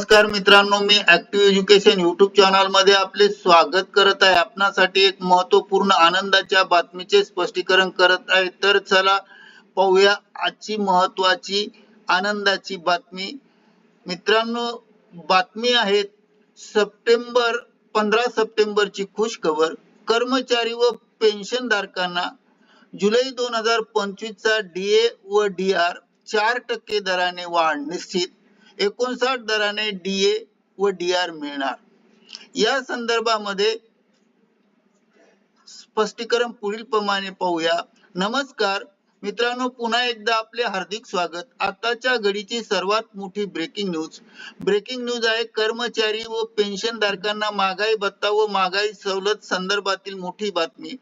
नमस्कार मित्रांनो मी ऍक्टिव्ह एज्युकेशन युट्यूब चॅनलमध्ये आपले स्वागत करत आहे. आपणासाठी एक महत्त्वपूर्ण आनंदाच्या बातमीचे स्पष्टीकरण करत आहे. तर चला पाहूया आजची महत्वाची आनंदाची बातमी. मित्रांनो बातमी आहे सप्टेंबर पंधरा सप्टेंबरची खुश खबर कर्मचारी व पेन्शन धारकांना जुलै दोन हजार पंचवीस चा डीए व डी आर चार टक्के दराने वाढ निश्चित. एकोणसाठ दराने डीए व डी आर मिळणार. या संदर्भामध्ये स्पष्टीकरण पुढील प्रमाणे पाहूया. नमस्कार. मित्रांनो पुन्हा एकदा आपले हार्दिक स्वागत. आताच्या घडीची सर्वात मोठी ब्रेकिंग न्यूज ब्रेकिंग न्यूज आहे कर्मचारी व पेन्शन धारकांना महागाई भत्ता व महागाई सवलत संदर्भातील मोठी बातमी.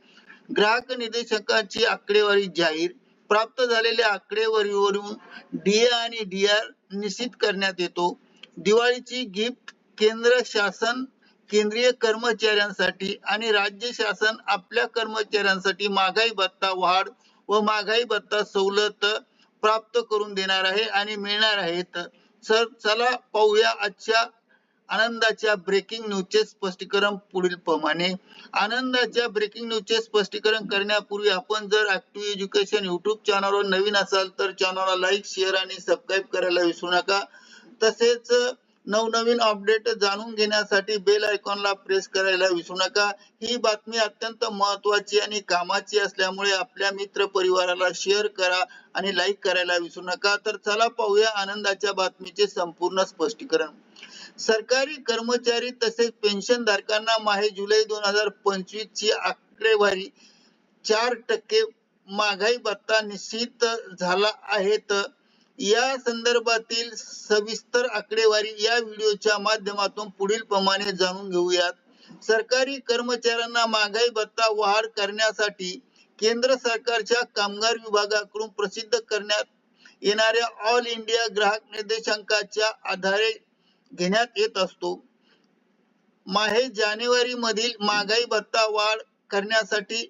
ग्राहक निदेशकाची आकडेवारी जाहीर. प्राप्त झालेल्या आकडेवारीवरून डीए आणि डी आर निश्चित करण्यात येतो. दिवाळीची गिफ्ट केंद्र शासन केंद्रीय कर्मचाऱ्यांसाठी आणि राज्य शासन आपल्या कर्मचाऱ्यांसाठी महागाई भत्ता वाढ व महागाई भत्ता सवलत प्राप्त करून देणार आहे आणि मिळणार आहेत. सर चला पाहूया आजच्या आनंदाच्या ब्रेकिंग न्यूजचे स्पष्टीकरण पुढील प्रमाणे. आनंदाच्या ब्रेकिंग न्यूजचे स्पष्टीकरण करण्यापूर्वी आपण जर ऍक्टिव्ह एज्युकेशन युट्यूब चॅनलवर नवीन असाल तर चॅनलला लाईक शेअर आणि सबस्क्राईब करायला विसरू नका. तसेच नवनवीन अपडेट जाणून घेण्यासाठी बेल आयकॉनला प्रेस करायला विसरू नका. ही बातमी अत्यंत महत्वाची आणि कामाची असल्यामुळे आपल्या मित्र परिवाराला शेअर करा आणि लाईक करायला विसरू नका. तर चला पाहूया आनंदाच्या बातमीचे संपूर्ण स्पष्टीकरण. सरकारी कर्मचारी तसेच पेन्शन धारकांना माहे जुलै दोन हजार पंचवीस ची आकडेवारी चार टक्के महागाई भत्ता निश्चित झाला आहेत या संदर्भातील सविस्तर आकडेवारी या व्हिडिओच्या माध्यमातून पुढील प्रमाणे जाणून घेऊयात. सरकारी कर्मचाऱ्यांना महागाई भत्ता वाढ करण्यासाठी केंद्र सरकारच्या कामगार विभागाकडून प्रसिद्ध करण्यात येणाऱ्या ऑल इंडिया ग्राहक निर्देशांकाच्या आधारे घेण्यात येत असतो. माहे जानेवारी मधील महागाई भत्ता वाढ करण्यासाठी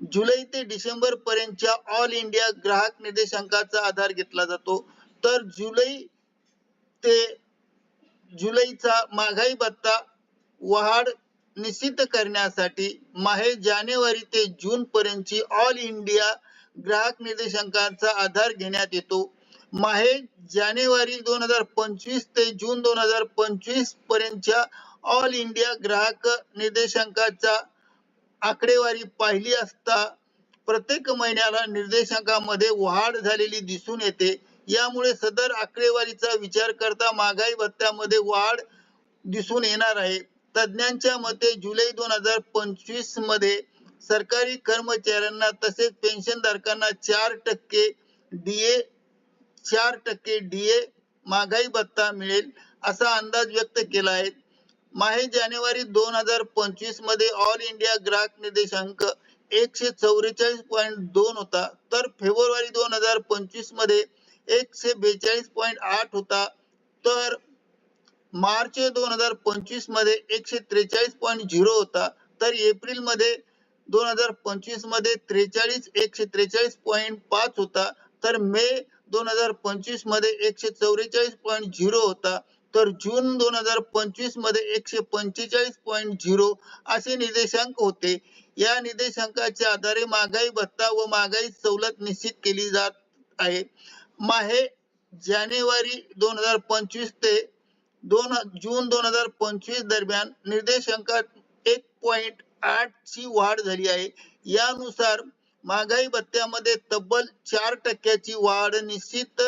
जुलै ते डिसेंबर पर्यंतच्या ऑल इंडिया ग्राहक निर्देशांकाचा आधार घेतला जातो. तर जुलै ते जुलैचा महागाई भत्ता वाढ निश्चित करण्यासाठी माहे जानेवारी ते जून पर्यंतची ऑल इंडिया ग्राहक निर्देशांकाचा आधार घेण्यात येतो. माहे जानेवारी दोन हजार पंचवीस ते जून दोन हजार पंचवीस पर्यंतच्या ऑल इंडिया ग्राहक निर्देशांकाचा आकडेवारी पाहिली असता प्रत्येक महिन्याला निर्देशांकामध्ये वाढ झालेली दिसून येते. यामुळे सदर आकडेवारीचा विचार करता महागाई भत्त्यामध्ये वाढ दिसून येणार आहे. तज्ञांच्या मते जुलै दोन हजार पंचवीसमध्ये सरकारी कर्मचाऱ्यांना तसेच पेन्शनधारकांना चार टक्के डीए चार टक्के डीए महागाई भत्ता मिळेल असा अंदाज व्यक्त केला आहे. माहे जानेवारी दोन हजार पंचवीसमध्ये ऑल इंडिया ग्राहक निर्देशांक एकशे चौवेचाळीस पॉईंट दोन होता. तर फेब्रुवारी दोन हजार पंचवीसमध्ये एकशे बेचाळीस पॉईंट आठ होता. तर मार्च दोन हजार पंचवीसमध्ये एकशे त्रेचाळीस पॉईंट झिरो होता. तर एप्रिलमध्ये दोन हजार पंचवीसमध्ये त्रेचाळीस एकशे त्रेचाळीस पॉईंट पाच होता. तर मे दोन हजार पंचवीसमध्ये एकशे चौवेचाळीस पॉईंट झिरो होता. तर जून दोन हजार पंचवीसमध्ये एकशे पंचेचाळीस पॉईंट झिरो असे निर्देशांक होते. या निर्देशांकाच्या आधारे महागाई भत्ता व महागाई सवलत निश्चित केली जात आहे. माहे जानेवारी दोन हजार पंचवीस ते दोन जून दोन हजार पंचवीस दरम्यान निर्देशांकात एक पॉइंट आठ ची वाढ झाली आहे. यानुसार महागाई भत्त्यामध्ये तब्बल चार टक्क्याची वाढ निश्चित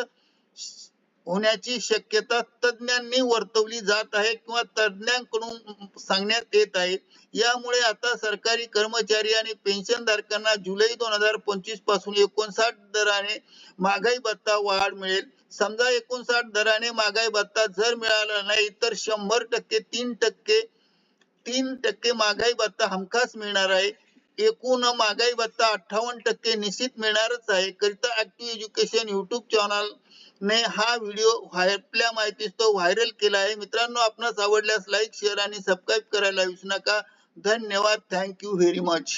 होण्याची शक्यता तज्ज्ञांनी वर्तवली जात आहे किंवा तज्ज्ञांकडून सांगण्यात येत आहे. यामुळे आता सरकारी कर्मचारी आणि पेन्शन धारकांना जुलै दोन हजार पंचवीसपासून एकोणसाठ दराने महागाई भत्ता वाढ मिळेल. समजा एकोणसाठ दराने महागाई भत्ता जर मिळाला नाही तर शंभर टक्के तीन टक्के तीन टक्के महागाई भत्ता हमखास मिळणार आहे. एकूण महागाई भत्ता अठ्ठावन्न टक्के निश्चित मिळणारच आहे. करिता ऍक्टिव्ह एज्युकेशन युट्यूब चॅनल ने हा व्हिडिओ आपल्या माहितीस्तव व्हायरल केला आहे. मित्रांनो आपणास आवडल्यास लाईक शेअर आणि सबस्क्राईब करायला विसरू नका. धन्यवाद. Thank you very much